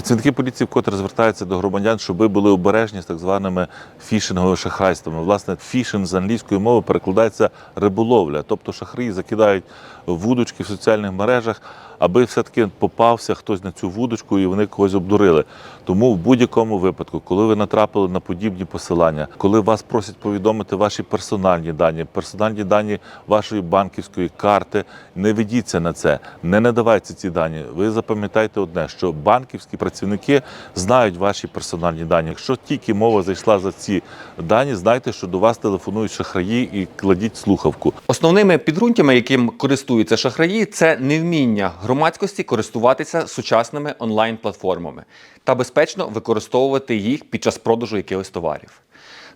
Працівники поліції вкотре звертаються до громадян, щоб ви були обережні з так званими фішинговими шахрайствами. Власне, фішинг з англійської мови перекладається риболовля, тобто шахраї закидають вудочки в соціальних мережах, аби все-таки попався хтось на цю вудочку і вони когось обдурили. Тому в будь-якому випадку, коли ви натрапили на подібні посилання, коли вас просять повідомити ваші персональні дані, персональні дані вашої банківської карти, не ведіться на це, не надавайте ці дані. Ви запам'ятайте одне, що банківські працівники знають ваші персональні дані. Якщо тільки мова зайшла за ці дані, знайте, що до вас телефонують шахраї і кладіть слухавку. Основними підґрунтями, яким користуються шахраї, це невміння громадськості користуватися сучасними онлайн-платформами та безпечно використовувати їх під час продажу якихось товарів.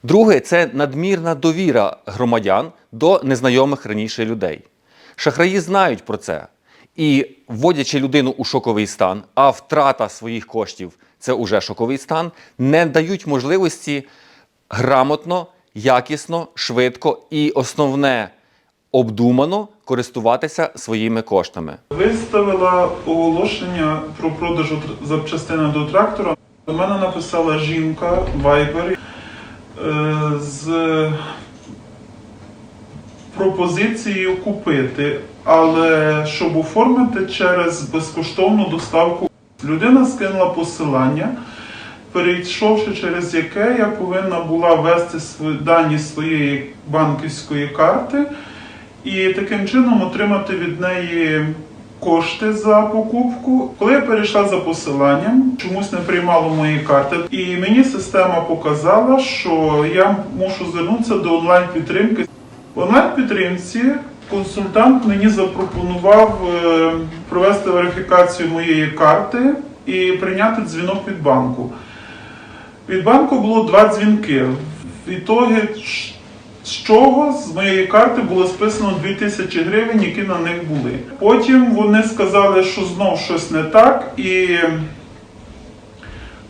Друге це надмірна довіра громадян до незнайомих раніше людей. Шахраї знають про це і, вводячи людину у шоковий стан, а втрата своїх коштів це уже шоковий стан, не дають можливості грамотно, якісно, швидко і основне обдумано користуватися своїми коштами. Виставила оголошення про продаж запчастини до трактора. До мене написала жінка Viber е, з пропозицією купити, але щоб оформити через безкоштовну доставку. Людина скинула посилання, перейшовши через яке я повинна була ввести дані своєї банківської карти і таким чином отримати від неї кошти за покупку. Коли я перейшла за посиланням, чомусь не приймало мої карти, і мені система показала, що я мушу звернутися до онлайн-підтримки. В онлайн-підтримці консультант мені запропонував е, провести верифікацію моєї карти і прийняти дзвінок від банку. Від банку було два дзвінки. В ітогі, ш- з чого з моєї карти було списано 2000 гривень, які на них були. Потім вони сказали, що знов щось не так, і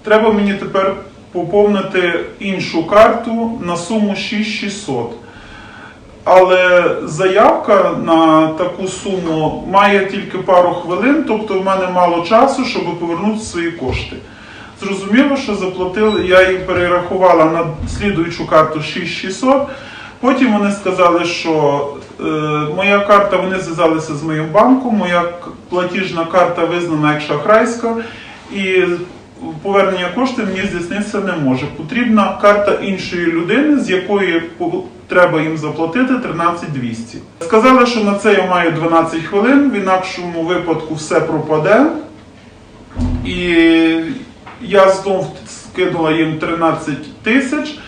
треба мені тепер поповнити іншу карту на суму 6600. Але заявка на таку суму має тільки пару хвилин, тобто в мене мало часу, щоб повернути свої кошти. Зрозуміло, що заплатили, я їм перерахувала на слідуючу карту 6600. Потім вони сказали, що е, моя карта, вони зв'язалися з моїм банком, моя платіжна карта визнана як шахрайська, і повернення коштів мені здійснитися не може. Потрібна карта іншої людини, з якої треба їм заплатити 13200. Сказали, що на це я маю 12 хвилин, в інакшому випадку все пропаде. І я знов скинула їм 13 тисяч.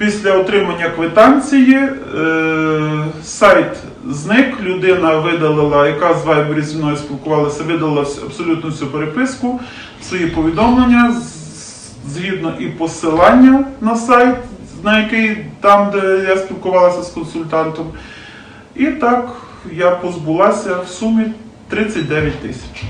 Після отримання квитанції е, сайт зник, людина видалила, яка з Viber зі мною спілкувалася, видалила абсолютно всю переписку, свої повідомлення, згідно і посилання на сайт, на який там, де я спілкувалася з консультантом. І так я позбулася в сумі 39 тисяч.